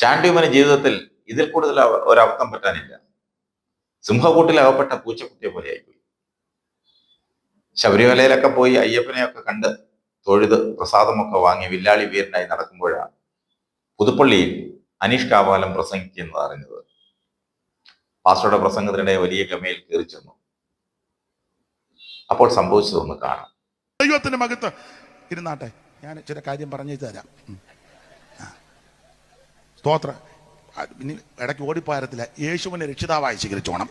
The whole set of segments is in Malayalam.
ചാണ്ടിയുമന് ജീവിതത്തിൽ ഇതിൽ കൂടുതൽ ഒരബദ്ധം പറ്റാനില്ല. സിംഹക്കൂട്ടിൽ അകപ്പെട്ട പൂച്ചക്കുട്ടിയെ പോലെ ആയിപ്പോയി. ശബരിമലയിലൊക്കെ പോയി അയ്യപ്പനെയൊക്കെ കണ്ട് തൊഴുത് പ്രസാദമൊക്കെ വാങ്ങി വില്ലാളി വീരനായി നടക്കുമ്പോഴാണ് പുതുപ്പള്ളിയിൽ അനീഷ് കാവാലം പ്രസംഗിക്കുന്നത് അറിഞ്ഞത് പാസ്റ്ററുടെ പ്രസംഗത്തിനിടെ വലിയ ഗമയിൽ കയറി ചെന്നു. അപ്പോൾ സംഭവിച്ചതൊന്ന് കാണാം. ദൈവത്തിന്റെ മകത്ത് ഇരുന്നാട്ടെ ഞാൻ ചില കാര്യം പറഞ്ഞു തരാം. സ്തോത്രം. ഇനി ഇടയ്ക്ക് ഓടിപ്പോയത്തില്ല യേശുവിനെ രക്ഷിതാവായി സ്വീകരിച്ചോണം.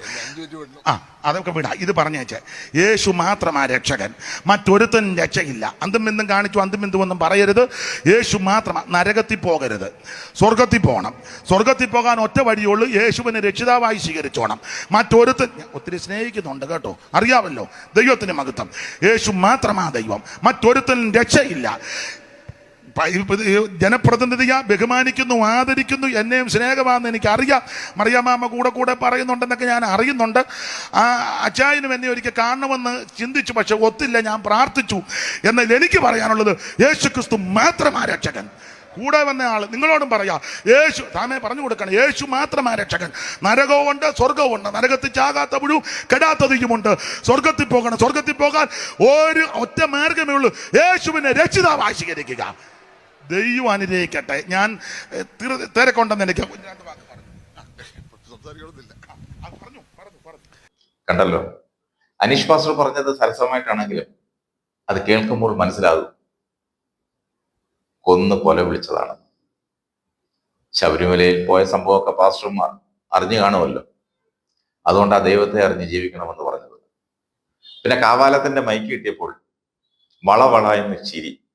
ആ അതൊക്കെ വിടാം. ഇത് പറഞ്ഞേച്ചേ. യേശു മാത്രമാ രക്ഷകൻ. മറ്റൊരുത്തൻ രക്ഷയില്ല. അന്തും ബിന്ദും കാണിച്ചു അന്തും ബിന്ദു ഒന്നും പറയരുത്. യേശു മാത്രമാ നരകത്തിൽ പോകരുത്. സ്വർഗത്തിൽ പോകണം. സ്വർഗത്തിൽ പോകാൻ ഒറ്റ വഴിയുള്ളൂ യേശുവിനെ രക്ഷിതാവായി സ്വീകരിച്ചോണം. മറ്റൊരുത്തൻ ഒത്തിരി സ്നേഹിക്കുന്നുണ്ട് കേട്ടോ. അറിയാമല്ലോ ദൈവത്തിന് മഹത്വം. യേശു മാത്രമാ ദൈവം. മറ്റൊരുത്തൻ രക്ഷയില്ല. ജനപ്രതിനിധിയെ ബഹുമാനിക്കുന്നു ആദരിക്കുന്നു എന്നെയും സ്നേഹമാണെന്ന് എനിക്ക് അറിയാം മറിയാമാമ കൂടെ കൂടെ പറയുന്നുണ്ടെന്നൊക്കെ ഞാൻ അറിയുന്നുണ്ട്. ആ അച്ചായനും എന്നെ ഒരിക്കൽ കാണണമെന്ന് ചിന്തിച്ചു പക്ഷെ ഒത്തില്ല ഞാൻ പ്രാർത്ഥിച്ചു. എന്നാൽ എനിക്ക് പറയാനുള്ളത് യേശു ക്രിസ്തു മാത്രം രക്ഷകൻ കൂടെ വന്ന ആൾ നിങ്ങളോടും പറയാ യേശു താമേ പറഞ്ഞു കൊടുക്കണം യേശു മാത്രമാ രക്ഷകൻ നരകവുമുണ്ട് സ്വർഗവുമുണ്ട് നരകത്തിൽ ചാകാത്ത പുഴു കെടാത്തതിയുമുണ്ട് സ്വർഗത്തിൽ പോകണം സ്വർഗത്തിൽ പോകാൻ ഒരു ഒറ്റ മാർഗമേ ഉള്ളൂ. യേശുവിനെ രക്ഷിതാവ് സ്വീകരിക്കുക. ദൈവം അനുഗ്രഹിക്കട്ടെ ഞാൻ തിരക്കൊണ്ടെന്ന് തിര- തിരക്കുണ്ടെന്ന് എനിക്ക്. കണ്ടല്ലോ? അനീഷ് പാസ്റ്റർ പറഞ്ഞത് സരസമായിട്ടാണെങ്കിലും അത് കേൾക്കുമ്പോൾ മനസ്സിലാകും. കൊന്നു കൊല വിളിച്ചതാണ്. ശബരിമലയിൽ പോയ സംഭവമൊക്കെ പാസ്റ്റർമാർ അറിഞ്ഞു കാണുമല്ലോ. അതുകൊണ്ട് ആ ദൈവത്തെ അറിഞ്ഞ് ജീവിക്കണമെന്ന് പറഞ്ഞത്. പിന്നെ കാവാലത്തിന്റെ മൈക്ക് കിട്ടിയപ്പോൾ വള വള എന്ന് ചിരി.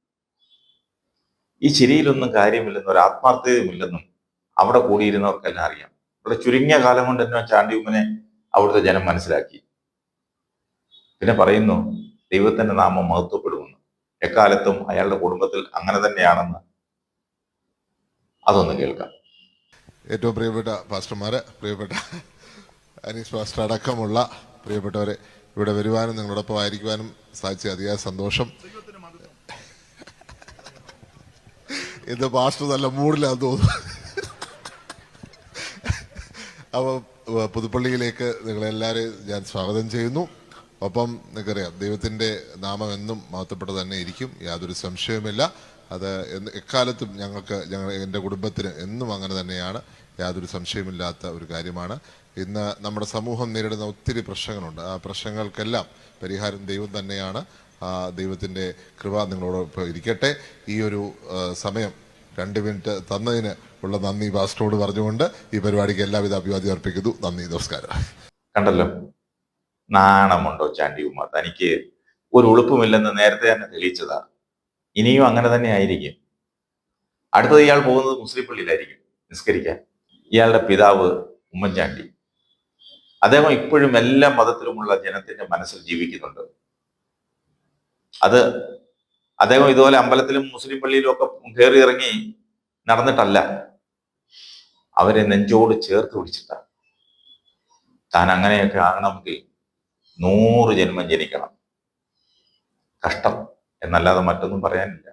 ഈ ചിരിയിലൊന്നും കാര്യമില്ലെന്നും ഒരു ആത്മാർത്ഥതയുമില്ലെന്നും അവിടെ കൂടിയിരുന്നവർക്കെല്ലാം അറിയാം. ഇവിടെ ചുരുങ്ങിയ കാലം കൊണ്ട് തന്നെ ചാണ്ടിയുമ്മനെ അവിടുത്തെ ജനം മനസ്സിലാക്കി. പിന്നെ പറയുന്നു ദൈവത്തിന്റെ നാമം മഹത്വപ്പെടുമെന്ന്. എക്കാലത്തും അയാളുടെ കുടുംബത്തിൽ അങ്ങനെ തന്നെയാണെന്ന് അതൊന്ന് കേൾക്കാം. ഏറ്റവും പ്രിയപ്പെട്ട പാസ്റ്റർമാരെ പ്രിയപ്പെട്ട അനീസ് പാസ്റ്റർ അടക്കമുള്ള പ്രിയപ്പെട്ടവരെ ഇവിടെ വരുവാനും നിങ്ങളോടൊപ്പം ആയിരിക്കുവാനും സാധിച്ച അതിയായ സന്തോഷം. ഇത് പാസ്റ്റർ നല്ല മൂഡിലാന്ന് തോന്നുന്നു. അപ്പോൾ പുതുപ്പള്ളിയിലേക്ക് നിങ്ങളെല്ലാവരെയും ഞാൻ സ്വാഗതം ചെയ്യുന്നു. ഒപ്പം നിങ്ങൾക്കറിയാം ദൈവത്തിന്റെ നാമം എന്നും മഹത്വപ്പെട്ട തന്നെ ഇരിക്കും. യാതൊരു സംശയവുമില്ല. അത് എന്ന് എക്കാലത്തും ഞങ്ങൾക്ക് ഞങ്ങൾ എന്റെ കുടുംബത്തിന് എന്നും അങ്ങനെ തന്നെയാണ്. യാതൊരു സംശയമില്ലാത്ത ഒരു കാര്യമാണ്. ഇന്ന് നമ്മുടെ സമൂഹം നേരിടുന്ന ഒത്തിരി പ്രശ്നങ്ങളുണ്ട്. ആ പ്രശ്നങ്ങൾക്കെല്ലാം പരിഹാരം ദൈവം തന്നെയാണ്. ദൈവത്തിന്റെ കൃപ നിങ്ങളോടൊപ്പം ഇരിക്കട്ടെ. ഈ ഒരു സമയം രണ്ട് മിനിറ്റ് തന്നതിന് ഉള്ള നന്ദി പാസ്റ്ററോട് പറഞ്ഞുകൊണ്ട് ഈ പരിപാടിക്ക് എല്ലാവിധ അഭിവാദ്യം അർപ്പിക്കുന്നു. നന്ദി നമസ്കാരം. കണ്ടല്ലോ? നാണമുണ്ടോ ചാണ്ടിയുമ്മ തനിക്ക് ഒരു ഉളുപ്പുമില്ലെന്ന് നേരത്തെ തന്നെ തെളിയിച്ചതാണ് ഇനിയും അങ്ങനെ തന്നെ ആയിരിക്കും. അടുത്തത് ഇയാൾ പോകുന്നത് മുസ്ലിം പള്ളിയിലായിരിക്കും. നിസ്കരിക്കാൻ. ഇയാളുടെ പിതാവ് ഉമ്മൻചാണ്ടി. അദ്ദേഹം ഇപ്പോഴും എല്ലാ മതത്തിലുമുള്ള ജനത്തിന്റെ മനസ്സിൽ ജീവിക്കുന്നുണ്ട്. അത് അദ്ദേഹം ഇതുപോലെ അമ്പലത്തിലും മുസ്ലിം പള്ളിയിലും ഒക്കെ കയറി ഇറങ്ങി നടന്നിട്ടല്ല. അവരെ നെഞ്ചോട് ചേർത്ത് പിടിച്ചിട്ടാണ് താൻ അങ്ങനെയൊക്കെ ആകണമെങ്കിൽ നൂറ് ജന്മം ജനിക്കണം. കഷ്ടം. എന്നല്ലാതെ മറ്റൊന്നും പറയാനില്ല.